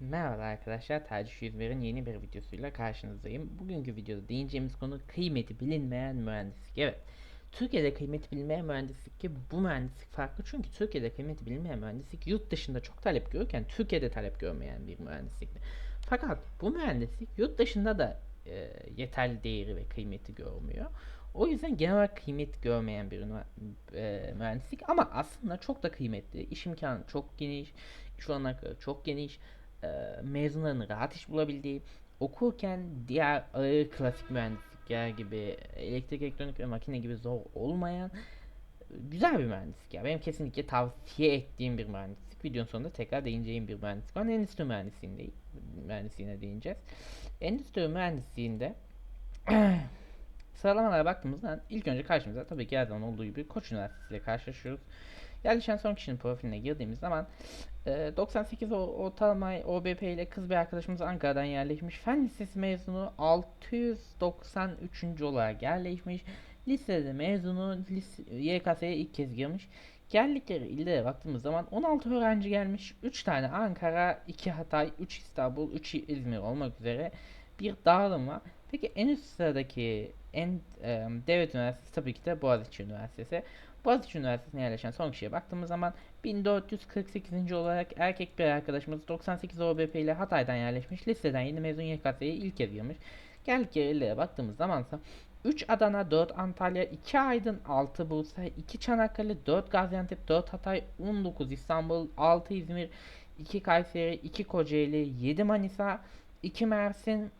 Merhaba arkadaşlar, Tercih Yüzver'in yeni bir videosuyla karşınızdayım. Bugünkü videoda değineceğimiz konu kıymeti bilinmeyen mühendislik. Evet, Türkiye'de kıymeti bilinmeyen mühendislik ki bu mühendislik farklı çünkü Türkiye'de kıymeti bilinmeyen mühendislik yurt dışında çok talep görürken Türkiye'de talep görmeyen bir mühendislikti. Fakat bu mühendislik yurt dışında da e, yeterli değeri ve kıymeti görmüyor. O yüzden genel olarak kıymet görmeyen bir e, mühendislik ama aslında çok da kıymetli. İş imkanı çok geniş, iş olanakları çok geniş e, mezunların rahat iş bulabildiği, okurken diğer ağır klasik mühendislikler gibi elektrik, elektronik ve makine gibi zor olmayan güzel bir mühendislik ya. Benim kesinlikle tavsiye ettiğim bir mühendislik. Videonun sonunda tekrar değineceğim bir mühendislik. Ben endüstri mühendisliğinde mühendisliğine değineceğiz. Endüstri mühendisliğinde sıralamalara baktığımızda ilk önce karşımıza tabii ki her zaman olduğu gibi Koç Üniversitesi ile karşılaşıyoruz. Yerleşen son kişinin profiline girdiğimiz zaman e, 98 ortalama OBP ile kız bir arkadaşımız Ankara'dan yerleşmiş. Fen lisesi mezunu 693. olarak yerleşmiş. Lisede mezunu lise, YKS'ye ilk kez girmiş. Geldikleri illere baktığımız zaman 16 öğrenci gelmiş. 3 tane Ankara, 2 Hatay, 3 İstanbul, 3 İzmir olmak üzere bir dağılım var. Peki en üst sıradaki en e, devlet üniversitesi tabii ki de Boğaziçi Üniversitesi. Boğaziçi Üniversitesi'ne yerleşen son kişiye baktığımız zaman 1448. olarak erkek bir arkadaşımız 98 OBP ile Hatay'dan yerleşmiş. Liseden yeni mezun YKS'ye ilk kez girmiş. Geldik yerlere baktığımız zamansa 3 Adana, 4 Antalya, 2 Aydın, 6 Bursa, 2 Çanakkale, 4 Gaziantep, 4 Hatay, 19 İstanbul, 6 İzmir, 2 Kayseri, 2 Kocaeli, 7 Manisa, 2 Mersin,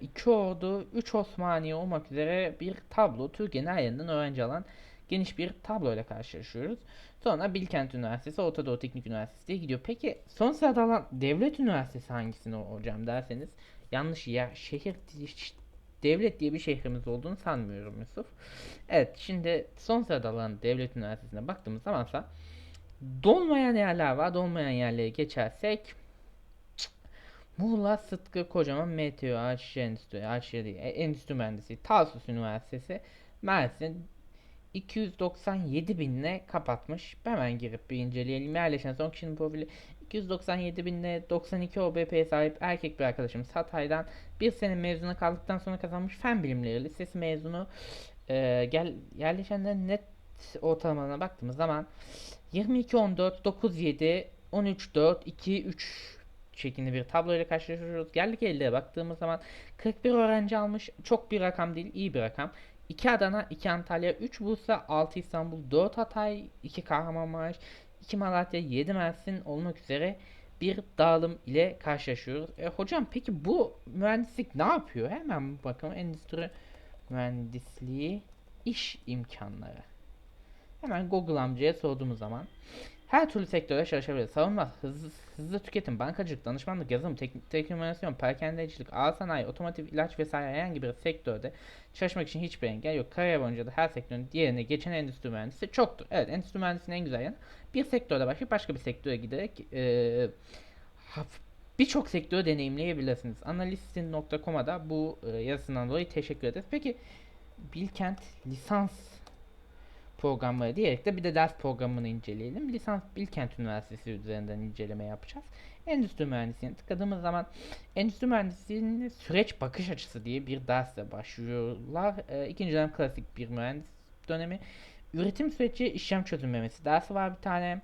2 Ordu, 3 Osmaniye olmak üzere bir tablo Türkiye'nin her yerinden öğrenci alan geniş bir tablo ile karşılaşıyoruz. Sonra Bilkent Üniversitesi, Orta Doğu Teknik Üniversitesi diye gidiyor. Peki son sırada alan devlet üniversitesi hangisini hocam derseniz yanlış ya şehir devlet diye bir şehrimiz olduğunu sanmıyorum Yusuf. Evet şimdi son sırada alan devlet üniversitesine baktığımız zamansa dolmayan yerler var. Dolmayan yerleri geçersek Muğla Sıtkı Kocaman Meteo Ağaççı Endüstri, Ağaççı değil, e, Endüstri Mühendisi, Tarsus Üniversitesi, Mersin, 297 binle kapatmış. Hemen girip bir inceleyelim. Yerleşen son kişinin profili 297 binle 92 OBP'ye sahip erkek bir arkadaşımız Hatay'dan bir sene mezuna kaldıktan sonra kazanmış fen bilimleri lisesi mezunu ee, gel, yerleşenlerin net ortalamalarına baktığımız zaman 22 14 9 7 13 4 2 3 şeklinde bir tablo ile karşılaşıyoruz. Geldik elde baktığımız zaman 41 öğrenci almış. Çok bir rakam değil, iyi bir rakam. 2 Adana, 2 Antalya, 3 Bursa, 6 İstanbul, 4 Hatay, 2 Kahramanmaraş, 2 Malatya, 7 Mersin olmak üzere bir dağılım ile karşılaşıyoruz. E, hocam peki bu mühendislik ne yapıyor? Hemen bakalım endüstri mühendisliği iş imkanları. Hemen Google amcaya sorduğumuz zaman her türlü sektörde çalışabilir. Savunma, hızlı, hızlı tüketim, bankacılık, danışmanlık, yazılım, tek, teknolojisyon, perakendecilik, ağır sanayi, otomotiv, ilaç vesaire herhangi bir sektörde çalışmak için hiçbir engel yok. Kariyer boyunca da her sektörün diğerine geçen endüstri mühendisi çoktur. Evet, endüstri mühendisinin en güzel yanı bir sektörde başlayıp başka bir sektöre giderek e, birçok sektörü deneyimleyebilirsiniz. Analistin.com'a da bu e, yazısından dolayı teşekkür ederiz. Peki Bilkent lisans programları diyerek de bir de ders programını inceleyelim. Lisans Bilkent Üniversitesi üzerinden inceleme yapacağız. Endüstri mühendisliğine tıkladığımız zaman endüstri mühendisliğinin süreç bakış açısı diye bir dersle başlıyorlar. E, ikinci dönem klasik bir mühendis dönemi. Üretim süreci işlem çözümlemesi dersi var bir tane.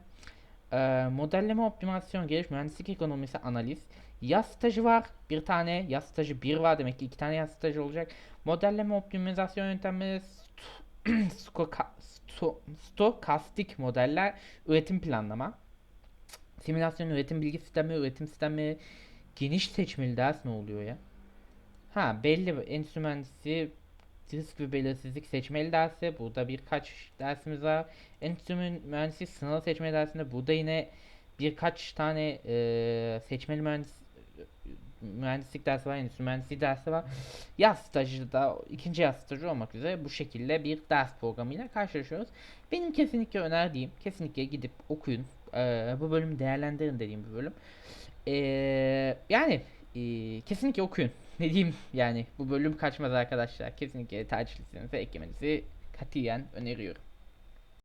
E, modelleme optimasyon geliş mühendislik ekonomisi analiz. Yaz stajı var. Bir tane yaz stajı bir var demek ki iki tane yaz stajı olacak. Modelleme optimizasyon yöntemleri stokastik modeller, üretim planlama, simülasyon üretim bilgi sistemi, üretim sistemi, geniş seçmeli ders ne oluyor ya? Ha belli endüstri mühendisi risk ve belirsizlik seçmeli dersi. Burada birkaç dersimiz var. Endüstri mühendisi sınav seçmeli dersinde burada yine birkaç tane e, seçmeli mühendis mühendislik dersi var, endüstri mühendisliği dersi var. Yaz stajı da ikinci yaz stajı olmak üzere bu şekilde bir ders programıyla karşılaşıyoruz. Benim kesinlikle önerdiğim, kesinlikle gidip okuyun. Ee, bu bölümü değerlendirin dediğim bir bölüm. Ee, yani e, kesinlikle okuyun. Ne diyeyim yani bu bölüm kaçmaz arkadaşlar. Kesinlikle tercih listenize eklemenizi katiyen öneriyorum.